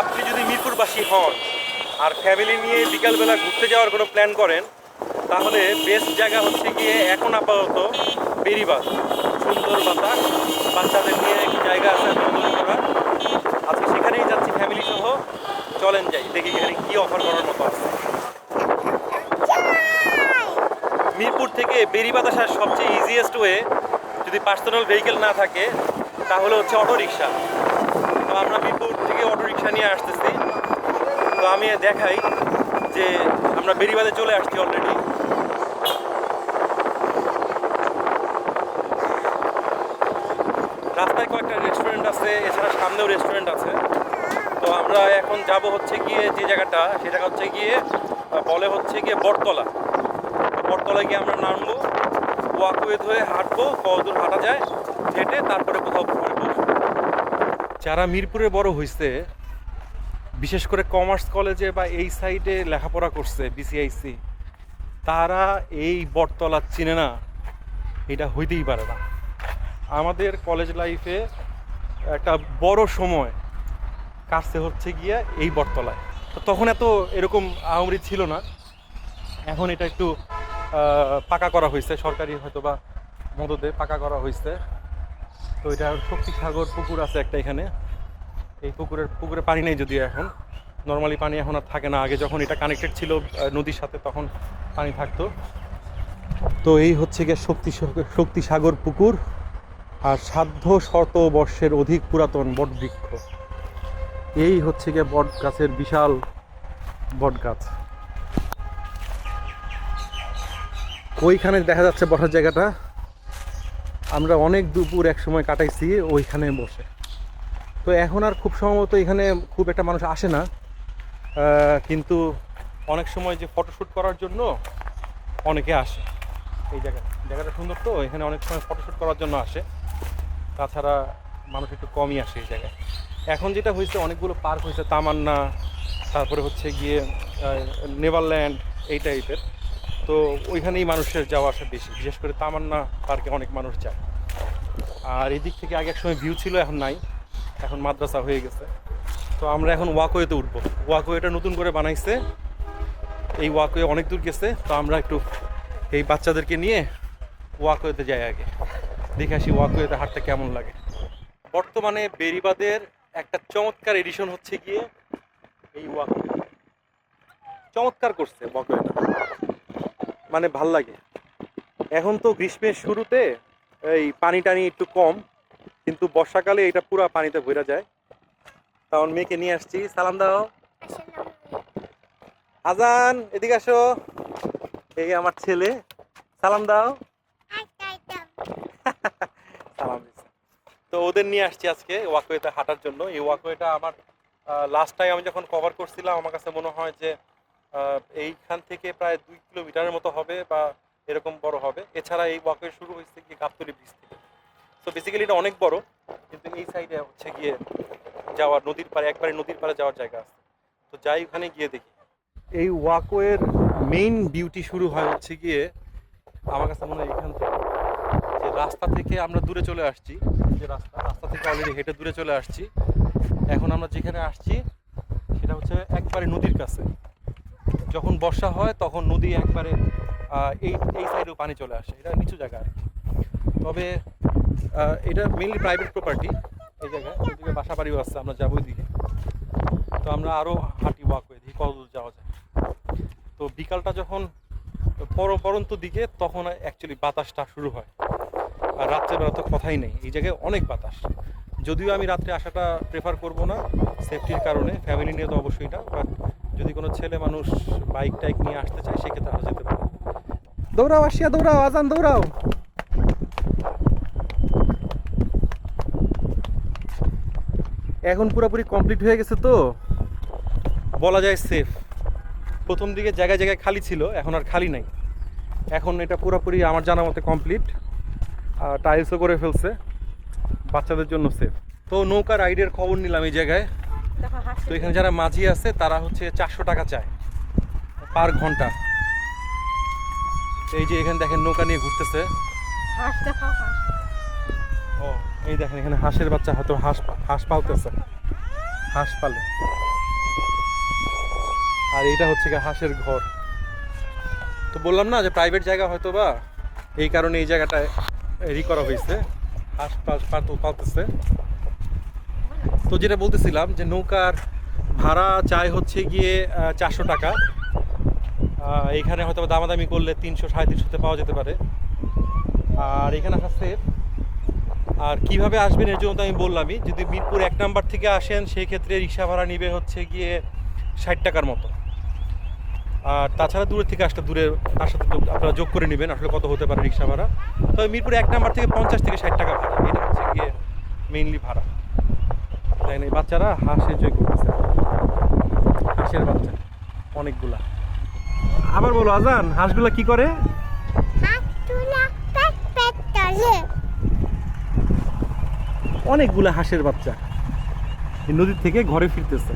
আপনি যদি মিরপুরবাসী হন আর ফ্যামিলি নিয়ে বিকালবেলা ঘুরতে যাওয়ার কোনো প্ল্যান করেন, তাহলে বেস্ট জায়গা হচ্ছে গিয়ে এখন আপাতত বেরিবাদ সুন্দর বাতাস, বাচ্চাদের নিয়ে একটি জায়গা আছে করার আজকে সেখানেই যাচ্ছি ফ্যামিলি সহ। চলেন যাই, দেখি এখানে কী অফার করার মতো আছে। মিরপুর থেকে বেরিবাদ আসার সবচেয়ে ইজিয়েস্ট ওয়ে যদি পার্সোনাল ভেহিকেল না থাকে, তাহলে হচ্ছে অটো রিক্সা তো আমরা মিরপুর থেকে অটো রিক্সা নিয়ে আসতেছি। তো আমি দেখাই যে আমরা বেরিবাদে চলে আসছি অলরেডি রাস্তায় কয়েকটা রেস্টুরেন্ট আছে, এছাড়া সামনেও রেস্টুরেন্ট আছে। তো আমরা এখন যাব হচ্ছে গিয়ে যে জায়গাটা সে জায়গা হচ্ছে গিয়ে বলে হচ্ছে গিয়ে বটতলা। তো বটতলায় গিয়ে আমরা নামবো ওয়াকওয়ে ধরে হাঁটবো কতদূর হাঁটা যায়, হেঁটে তারপরে কোথাও যারা মিরপুরে বড় হয়েছে বিশেষ করে কমার্স কলেজে বা এই সাইডে লেখাপড়া করছে বিসিআইসি তারা এই বটতলা চিনে না, এটা হইতেই পারে না। আমাদের কলেজ লাইফে একটা বড় সময় কাটছে হচ্ছে গিয়ে এই বটতলায়। তো তখন এত এরকম আহমরি ছিল না। এখন এটা একটু পাকা করা হয়েছে সরকারি হয়তো বা মদতে পাকা করা হয়েছে তো এটা শক্তি সাগর পুকুর আছে একটা এখানে। এই পুকুরের পুকুরে পানি নেই যদিও এখন। নর্মালি পানি এখন আর থাকে না। আগে যখন এটা কানেক্টেড ছিল নদীর সাথে তখন পানি থাকতো। তো এই হচ্ছে গিয়ে শক্তি শক্তি সাগর পুকুর আর সাধ্য শত বর্ষের অধিক পুরাতন বটবৃক্ষ। এই হচ্ছে গিয়ে বট গাছের বিশাল বট গাছ ওইখানে দেখা যাচ্ছে বসার জায়গাটা। আমরা অনেক দুপুর এক সময় কাটাইছি ওইখানে বসে। তো এখন আর খুব সম্ভবত এখানে খুব একটা মানুষ আসে না। কিন্তু অনেক সময় যে ফটোশ্যুট করার জন্য অনেকে আসে। এই জায়গা জায়গাটা সুন্দর তো, এখানে অনেক সময় ফটোশ্যুট করার জন্য আসে। তাছাড়া মানুষ একটু কমই আসে এই জায়গায়। এখন যেটা হয়েছে, অনেকগুলো পার্ক হয়েছে, তামান্না, তারপরে হচ্ছে গিয়ে নেভারল্যান্ড, এই টাইপের তো ওইখানেই মানুষের যাওয়া আসা বেশি, বিশেষ করে তামান্না পার্কে অনেক মানুষ যায়। আর এদিক থেকে আগে এক সময় ভিউ ছিল, এখন নাই। এখন মাদ্রাসা হয়ে গেছে। তো আমরা এখন ওয়াকওয়েতে উঠবো। ওয়াকওয়েটা নতুন করে বানাইছে। এই ওয়াকওয়ে অনেক দূর গেছে, তো আমরা একটু এই বাচ্চাদেরকে নিয়ে ওয়াকওয়েতে যাই আগে। দেখে আসি ওয়াকওয়েতে হাঁটতে কেমন লাগে। বর্তমানে বেরিবাদের একটা চমৎকার এডিশন হচ্ছে গিয়ে এই ওয়াকওয়ে। চমৎকার করছে ওয়াকওয়েটা। মানে ভালো লাগে। এখন তো গ্রীষ্মের শুরুতে এই পানি টানি একটু কম, কিন্তু বর্ষাকালে এটা পুরো পানিতে ভরে যায়। তখন মেয়েকে নিয়ে আসছি। সালাম দাও। আজান, এদিকে আসো। এই আমার ছেলে। সালাম দাও। সালাম। তো ওদের নিয়ে আসছি আজকে ওয়াকওয়েতে হাঁটার জন্য। এই ওয়াকওয়েটা আমার লাস্ট টাইম আমি যখন কভার করছিলাম, আমার কাছে মনে হয় যে এইখান থেকে প্রায় দুই কিলোমিটারের মতো হবে বা এরকম বড় হবে। এছাড়া এই ওয়াকওয়ে শুরু হয়েছে গিয়ে গাবতলি ব্রিজ থেকে। তো বেসিক্যালি এটা অনেক বড়, কিন্তু এই সাইডে হচ্ছে গিয়ে যাওয়ার নদীর পাড়ে, একবারে নদীর পাড়ে যাওয়ার জায়গা আছে। তো যাই ওখানে গিয়ে দেখি। এই ওয়াকওয়ের মেইন বিউটি শুরু হয় হচ্ছে গিয়ে আমার কাছে মনে হয় এখান থেকে, যে রাস্তা থেকে আমরা দূরে চলে আসছি। যে রাস্তা রাস্তা থেকে অলরেডি হেঁটে দূরে চলে আসছি। এখন আমরা যেখানে আসছি, সেটা হচ্ছে একবারে নদীর কাছে। যখন বর্ষা হয়, তখন নদী একবারে এই এই সাইডেও পানি চলে আসে। এটা নিচু জায়গা তবে এটা মেইনলি প্রাইভেট প্রপার্টি এই জায়গায় ওইদিকে বাসা বাড়িও আছে, আমরা যাব ওইদিকে তো আমরা আরও হাঁটি ওয়াক হয়ে দিই, কত দূর যাওয়া যায়। তো বিকালটা যখন পর, পরন্ত দিকে, তখন অ্যাকচুয়ালি বাতাসটা শুরু হয়। আর রাত্রেবেলা তো কথাই নেই। এই জায়গায় অনেক বাতাস। যদিও আমি রাত্রে আসাটা প্রেফার করব না সেফটির কারণে। ফ্যামিলি নিয়ে তো অবশ্যই না বাট যদি কোনো ছেলে মানুষ বাইক টাইক নিয়ে আসতে চায় সেক্ষেত্রে আমরা যেতে পারি। দৌড়াও আসিয়া দৌড়াও আজান দৌড়াও। এখন পুরোপুরি কমপ্লিট হয়ে গেছে তো? বলা যায় সেফ প্রথম দিকে জায়গায় জায়গায় খালি ছিল এখন আর খালি নাই। এখন এটা পুরোপুরি আমার জানা মতে কমপ্লিট আর টাইলসও করে ফেলছে। বাচ্চাদের জন্য সেফ তো নৌকা রাইডের খবর নিলাম এই জায়গায়। তো এখানে যারা মাঝি আছে তারা হচ্ছে চারশো টাকা চায় পার ঘণ্টা। এই যে এখানে দেখেন নৌকা নিয়ে ঘুরতেছে। ও এই দেখেন এখানে হাঁসের বাচ্চা হয়তো হাঁস হাঁস পালতেছে। হাঁস পালে। আর এইটা হচ্ছে গিয়ে হাঁসের ঘর। তো বললাম না যে প্রাইভেট জায়গা হয়তো বা এই কারণে এই জায়গাটায় রি করা হয়েছে। হাঁস পাত পালতেছে। তো যেটা বলতেছিলাম যে নৌকার ভাড়া চাই হচ্ছে গিয়ে চারশো টাকা। এখানে হয়তো দামাদামি করলে তিনশো, সাড়ে তিনশোতে পাওয়া যেতে পারে। আর এখানে আসছে আর কীভাবে আসবেন এর জন্য তো আমি বললামই, যদি মিরপুর এক নাম্বার থেকে আসেন সেই ক্ষেত্রে রিক্সা ভাড়া নিবে হচ্ছে গিয়ে ষাট টাকার মতো। আর তাছাড়া দূরের থেকে আসলে দূরে সাথে যোগ- আপনারা যোগ করে নেবেন, আসলে কত হতে পারে রিক্সা ভাড়া। তবে মিরপুর এক নাম্বার থেকে পঞ্চাশ থেকে ষাট টাকা ভাড়া, এটা হচ্ছে গিয়ে মেইনলি ভাড়া। দেখেন এই বাচ্চারা হাঁস এনজয় করতেছে। হাঁসের বাচ্চা অনেকগুলা। আবার বলো আজান হাঁসগুলা কি করে? অনেকগুলা হাঁসের বাচ্চা নদীর থেকে ঘরে ফিরতেছে।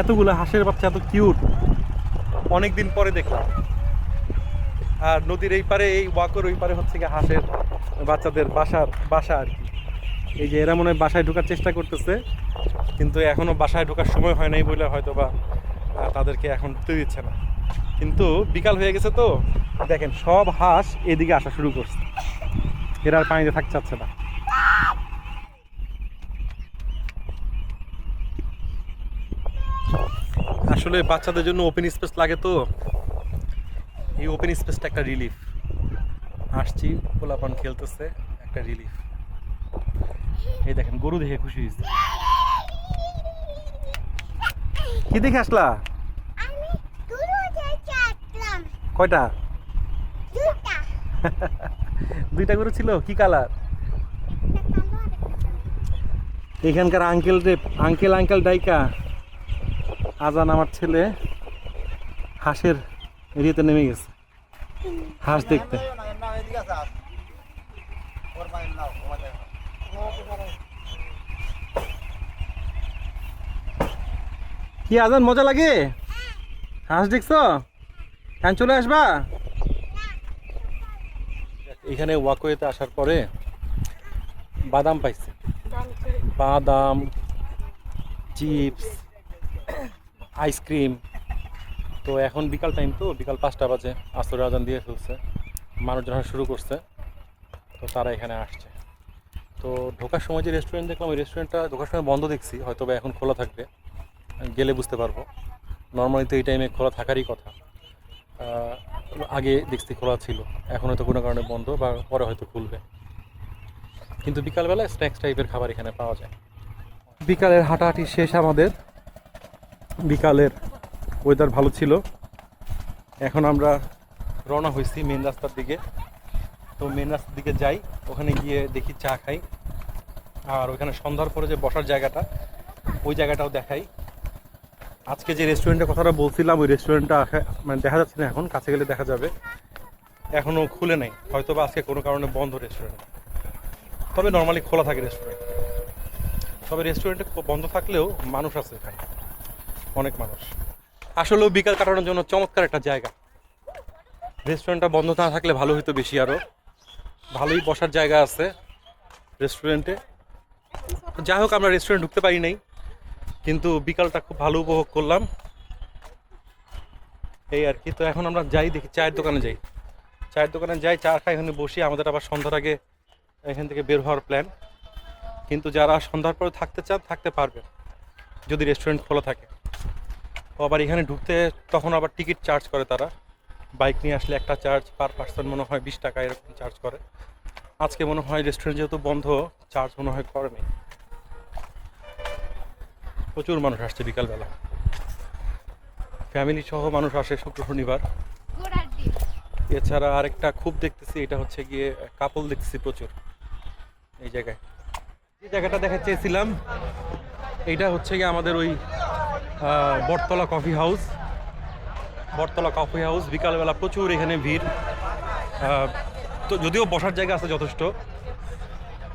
এতগুলা হাঁসের বাচ্চা এত কিউট অনেকদিন পরে দেখলাম। আর নদীর এই পারে এই ওয়াকর ওই পারে হচ্ছে গিয়ে হাঁসের বাচ্চাদের বাসার বাসা আর কি। এই যে এরা মনে হয় বাসায় ঢোকার চেষ্টা করতেছে, কিন্তু এখনও বাসায় ঢোকার সময় হয় নাই বলে হয়তো বা তাদেরকে এখন ঢুকতে দিচ্ছে না। কিন্তু বিকাল হয়ে গেছে তো, দেখেন সব হাঁস এদিকে আসা শুরু করছে। এরা আর পানিতে থাকতে চাচ্ছে না। আসলে বাচ্চাদের জন্য ওপেন স্পেস লাগে তো। এই ওপেন স্পেসটা একটা রিলিফ আসছি পোলাপান খেলতেছে, একটা রিলিফ এই দেখেন গরু দেখে খুশি হয়েছে। কি দেখে আসলা? কয়টা? দুইটা। গরু ছিল? কি কালার? এখানকার আঙ্কেল রে আঙ্কেল আঙ্কেল ডাইকা। আজান আমার ছেলে হাঁসের এরিয়াতে নেমে গেছে। হাঁস দেখতে। কি আজান মজা লাগে? হাঁস দেখছ? হ্যাঁ চলে আসবা। এখানে ওয়াকওয়েতে আসার পরে বাদাম পাইছে। বাদাম চিপস আইসক্রিম। তো এখন বিকাল টাইম তো বিকাল পাঁচটা বাজে। আসর আজান দিয়ে ফেলছে। মানুষজন আসা শুরু করছে। তো তারা এখানে আসছে। তো ঢোকার সময় যে রেস্টুরেন্ট দেখলাম ওই রেস্টুরেন্টটা ঢোকার সময় বন্ধ দেখছি। হয়তো বা এখন খোলা থাকবে। গেলে বুঝতে পারব। নর্মালি তো এই টাইমে খোলা থাকারই কথা। আগে দেখছি খোলা ছিল। এখন হয়তো কোনো কারণে বন্ধ বা পরে হয়তো খুলবে। কিন্তু বিকালবেলা স্ন্যাক্স টাইপের খাবার এখানে পাওয়া যায়। বিকালের হাঁটাহাঁটি শেষ আমাদের। বিকালের ওয়েদার ভালো ছিল। এখন আমরা রওনা হয়েছি মেন রাস্তার দিকে। তো মেন রাস্তার দিকে যাই। ওখানে গিয়ে দেখি চা খাই। আর ওখানে সন্ধ্যার পরে যে বসার জায়গাটা, ওই জায়গাটাও দেখাই। আজকে যে রেস্টুরেন্টের কথাটা বলছিলাম, ওই রেস্টুরেন্টটা মানে দেখা যাচ্ছে না এখন, কাছে গেলে দেখা যাবে। এখনও খুলে নাই হয়তো বা আজকে কোনো কারণে বন্ধ রেস্টুরেন্ট তবে নর্মালি খোলা থাকে রেস্টুরেন্ট তবে রেস্টুরেন্টে বন্ধ থাকলেও মানুষ আছে এখানে। অনেক মানুষ। আসলেও বিকাল কাটানোর জন্য চমৎকার একটা জায়গা। রেস্টুরেন্টটা বন্ধ না থাকলে ভালো হতো বেশি আরও ভালোই বসার জায়গা আছে রেস্টুরেন্টে যাই হোক, আমরা রেস্টুরেন্ট ঢুকতে পারি নাই। কিন্তু বিকালটা খুব ভালো উপভোগ করলাম। এই আর কি, তো এখন আমরা যাই দেখি, চায়ের দোকানে যাই। চায়ের দোকানে যাই, চা খাই, এখানে বসি, আমাদের আবার সন্ধ্যার আগে এখান থেকে বের হওয়ার প্ল্যান কিন্তু যারা সন্ধ্যার পরে থাকতে চান, থাকতে পারবে যদি রেস্টুরেন্ট খোলা থাকে। তো আবার এখানে ঢুকতে তখন আবার টিকিট চার্জ করে তারা। বাইক নিয়ে আসলে একটা চার্জ পার পার্সন মনে হয় বিশ টাকা এরকম চার্জ করে। আজকে মনে হয় রেস্টুরেন্ট যেহেতু বন্ধ চার্জ মনে হয় করেনি। প্রচুর মানুষ আসছে বিকালবেলা। ফ্যামিলি সহ মানুষ আসে শুক্র শনিবার। এছাড়া আরেকটা খুব দেখতেছি এটা হচ্ছে গিয়ে কাপল দেখতেছি প্রচুর এই জায়গায়। যে জায়গাটা দেখা চেয়েছিলাম এইটা হচ্ছে গিয়ে আমাদের ওই Bottola coffee house. Bottola coffee house বিকালবেলা প্রচুর এখানে ভিড়। তো যদিও বসার জায়গা আছে যথেষ্ট।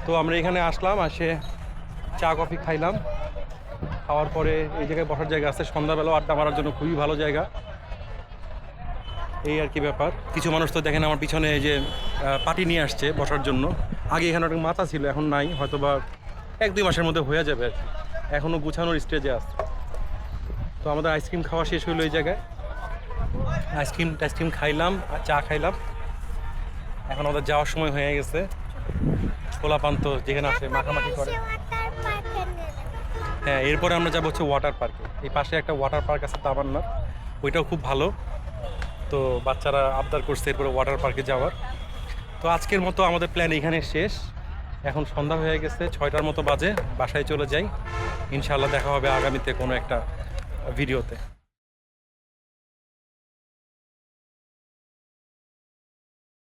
তো আমরা এখানে আসলাম আসে চা কফি খাইলাম। খাওয়ার পরে এই জায়গায় বসার জায়গা আছে। সন্ধ্যাবেলাও আড্ডা মারার জন্য খুবই ভালো জায়গা। এই আর কি ব্যাপার। কিছু মানুষ তো দেখেন আমার পিছনে এই যে পাটি নিয়ে আসছে বসার জন্য। আগে এখানে একটা মাথা ছিল, এখন নাই হয়তো বা এক দুই মাসের মধ্যে হয়ে যাবে এখনও গুছানোর স্টেজে আছে। তো আমাদের আইসক্রিম খাওয়া শেষ হলো এই জায়গায়। আইসক্রিম টাইসক্রিম খাইলাম, আর চা খাইলাম। এখন আমাদের যাওয়ার সময় হয়ে গেছে। খোলা পান্ত যেখানে আসে মাখামাখি করে। হ্যাঁ এরপরে আমরা যাব হচ্ছে ওয়াটার পার্কে এই পাশে একটা ওয়াটার পার্ক আছে তামান্নার। ওইটাও খুব ভালো। তো বাচ্চারা আবদার করছে এরপরে ওয়াটার পার্কে যাওয়ার। তো আজকের মতো আমাদের প্ল্যান এখানে শেষ। এখন সন্ধ্যা হয়ে গেছে, ছয়টার মতো বাজে। বাসায় চলে যাই। ইনশাল্লাহ দেখা হবে আগামীতে কোনো একটা ভিডিওতে।